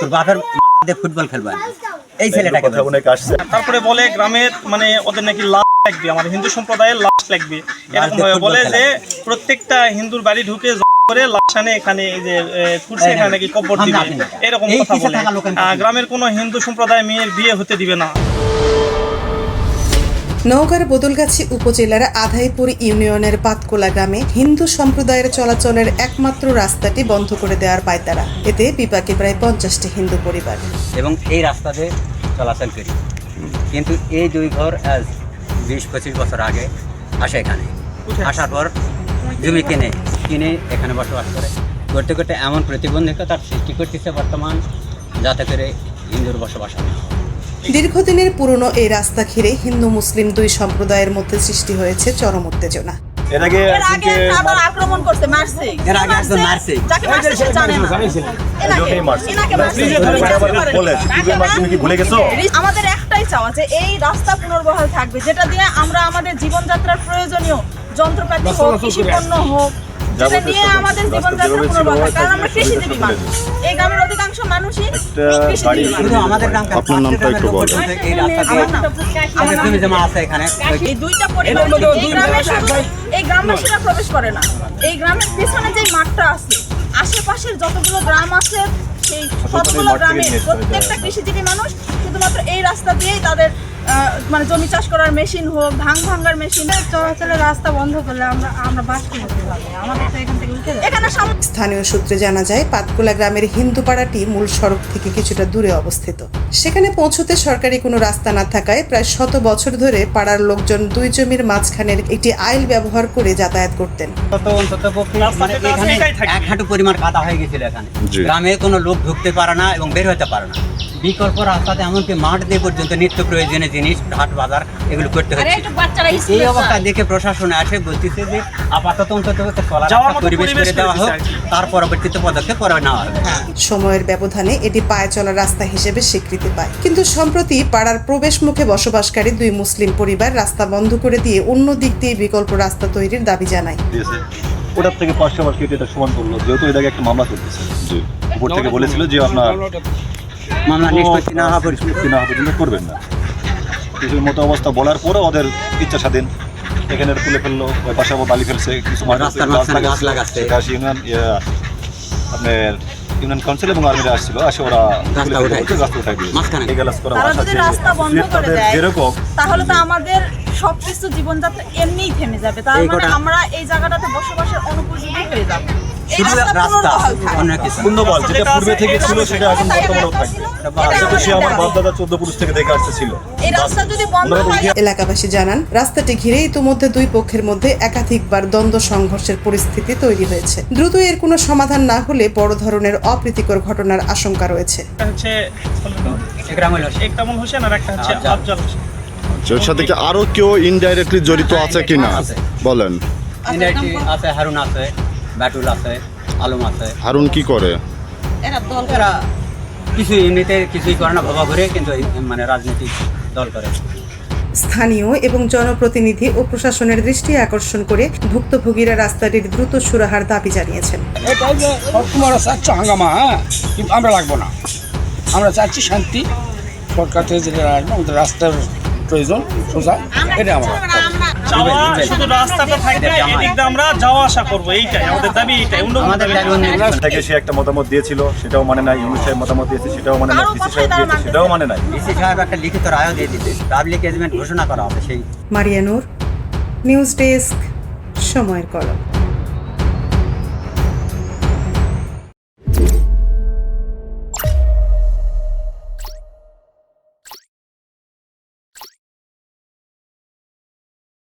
তোর বাপের ফুটবল খেলবা এই ছেলেটাকে অনেক আসছে। তারপরে বলে গ্রামের মানে ওদের নাকি লাশ লাগবে আমাদের হিন্দু সম্প্রদায়ের লাশ লাগবে। এরকম বলে যে প্রত্যেকটা হিন্দুর বাড়ি ঢুকে করে লাশানে এখানে এই যে কুরসি এখানে নাকি কবর দিবে। এরকম কথা বলে। গ্রামের কোনো হিন্দু সম্প্রদায় মেয়ের বিয়ে হতে দিবে না। নওগাঁর বদলগাছি উপজেলার আধাইপুর ইউনিয়নের পাতকোলা গ্রামে হিন্দু সম্প্রদায়ের চলাচলের একমাত্র রাস্তাটি বন্ধ করে দেওয়ার পায় তারা এতে বিপাকে প্রায় পঞ্চাশটি হিন্দু পরিবার। এবং এই রাস্তাতে চলাচল করি। কিন্তু এই দুই ঘর আজ বিশ পঁচিশ বছর আগে আসে এখানে। আসার পর জমি কিনে কিনে এখানে বসবাস করে। করতে করতে এমন প্রতিবন্ধকতার সৃষ্টি করতেছে বর্তমান যাতে করে হিন্দুর বসবাস হয়। দীর্ঘদিনের পুরনো এই রাস্তা ঘিরে হিন্দু মুসলিম দুই সম্প্রদায়ের মধ্যে সৃষ্টি হয়েছে চরম উত্তেজনা। এর আগে আক্রমণ মারছে। এর আগে একজন মারছে। যাকে মারছে সে জানে না? আমাদের একটাই চাওয়া যে এই রাস্তা পুনর্বহাল থাকবে যেটা দিয়ে আমরা আমাদের জীবনযাত্রার প্রয়োজনীয় যন্ত্রপাতি হোক কৃষি পণ্য হোক যেটা নিয়ে আমাদের জীবনযাত্রা পুনর্বহাল কারণ আমরা কৃষিজীবী মানুষ। এই গ্রামের মানুষই আপনার নামটা একটু বলেন। এই দুইটা পরিবার এই গ্রামে শুধু এই গ্রামবাসীরা প্রবেশ করে না। এই গ্রামের পিছনে যে মাঠটা আছে আশেপাশের যতগুলো গ্রাম আছে সেই সবগুলো গ্রামের গ্রামে প্রত্যেকটা। কৃষিজীবী মানুষ শুধুমাত্র এই রাস্তা দিয়েই তাদের মানে জমি চাষ করার মেশিন হোক ধান ভাঙ্গার মেশিন চলাচলের রাস্তা বন্ধ করলে আমরা আমরা বাস করতে পারব আমাদের তো এখান থেকে উঠে এখানে স্থানীয় সূত্রে জানা যায় পাতকুলা গ্রামের হিন্দু পাড়াটি মূল সড়ক থেকে কিছুটা দূরে অবস্থিত। সেখানে পৌঁছতে সরকারি কোনো রাস্তা না থাকায় প্রায় শত বছর ধরে পাড়ার লোকজন দুই জমির মাঝখানের একটি আইল ব্যবহার করে যাতায়াত করতেন। মানে। এক হাঁটু পরিমাণ কাদা হয়ে গেছিল এখানে। গ্রামে কোনো লোক ঢুকতে পারে না এবং বের হতে পারে না। বিকল্প রাস্তাতে এমনকি মাঠ দিয়ে পর্যন্ত নিত্য প্রয়োজনীয় জিনিস হাট বাজার এগুলো করতে হচ্ছে। এই অবস্থা দেখে প্রশাসন আসে বলতেছে যে আপাতত অন্তত চলার পরিবেশ করে দেওয়া হোক। তার পরবর্তীতে পদক্ষেপ পরে নেওয়া হবে সময়ের ব্যবধানে এটি পায়ে চলা রাস্তা হিসেবে স্বীকৃতি পায়। কিন্তু সম্প্রতি পাড়ার প্রবেশ মুখে বসবাসকারী দুই মুসলিম পরিবার রাস্তা বন্ধ করে দিয়ে অন্য দিক দিয়ে বিকল্প রাস্তা তৈরির দাবি জানায়। ওটার থেকে পাঁচশো বার কেটে এটা সমান করল যেহেতু এটাকে একটা মামলা করতেছে জি। উপর থেকে বলেছিল যে আপনার মামলা নিষ্পত্তি না হওয়া পর্যন্ত নিষ্পত্তি না হওয়া পর্যন্ত করবেন না। কিছুর মতো অবস্থা বলার পরে ওদের ইচ্ছা স্বাধীন এখানে তুলে ফেলল ওই পাশে আবার বালি ফেলছে কিছু মানুষ গাছ ইউনিয়ন আপনার ইউনিয়ন কাউন্সিল এবং আর্মিরা আসছিল আসে ওরা উঠাই দিয়েছে। রাস্তা বন্ধ করে দেয় যেরকম তাহলে তো আমাদের সবকিছু জীবনযাত্রা এমনিই থেমে যাবে। তার মানে আমরা এই জায়গাটাতে বসবাসের অনুপযোগী হয়ে যাব। শুধু রাস্তা সুন্দরবন যেটা যেটা পূর্বে থেকে ছিল সেটা এখন বর্তমানেও থাকবে সে আমার আমাদের বাপ চোদ্দ পুরুষ থেকে দেখে আসতেছিল এই রাস্তা যদি বন্ধ হয় এলাকাবাসী জানান রাস্তাটি ঘিরে ইতোমধ্যে দুই পক্ষের মধ্যে একাধিকবার দ্বন্দ্ব সংঘর্ষের পরিস্থিতি তৈরি হয়েছে। দ্রুত এর কোনো সমাধান না হলে বড় ধরনের অপ্রীতিকর ঘটনার আশঙ্কা রয়েছে। একটা হচ্ছে হোসেন। আর একটা হচ্ছে আফজাল। আফজাল হোসেন। এর সাথে কি আরও কেউ ইনডাইরেক্টলি জড়িত আছে কিনা? আছে। বলেন। ইন্ডাস্ট্রি আছে হারুন আছে। ব্যাটুল আছে আলম আছে। হারুন কি করে? এরা কিছু এমনিতে কিছুই করে না ভাবা ঘুরে কিন্তু এই মানে রাজনৈতিক দল করে। স্থানীয় এবং জনপ্রতিনিধি ও প্রশাসনের দৃষ্টি আকর্ষণ করে ভুক্তভোগীরা রাস্তাটির দ্রুত সুরাহার দাবি জানিয়েছেন। এটাই যে চাচ্ছ হাঙ্গামা হ্যাঁ? কিন্তু আমরা লাগবো না। আমরা চাচ্ছি শান্তি। সরকার থেকে যেটা আসবে আমাদের রাস্তার প্রয়োজন সোজা এটা আমরা। আমার। আমরা যাওয়া আসা করব এইটাই আমাদের দাবি এইটাই। থেকে সে একটা মতামত দিয়েছিল সেটাও মানে নাই ইউনুস সাহেব মতামত দিয়েছে সেটাও মানে নাই ডিসি সাহেব দিয়েছে সেটাও মানে নাই। ডিসি সাহেব একটা লিখিত রায়ও দিয়ে দিতে পাবলিক এজমেন্ট ঘোষণা করা হবে সেই। মারিয়ানুর নিউজ ডেস্ক সময়ের কলম।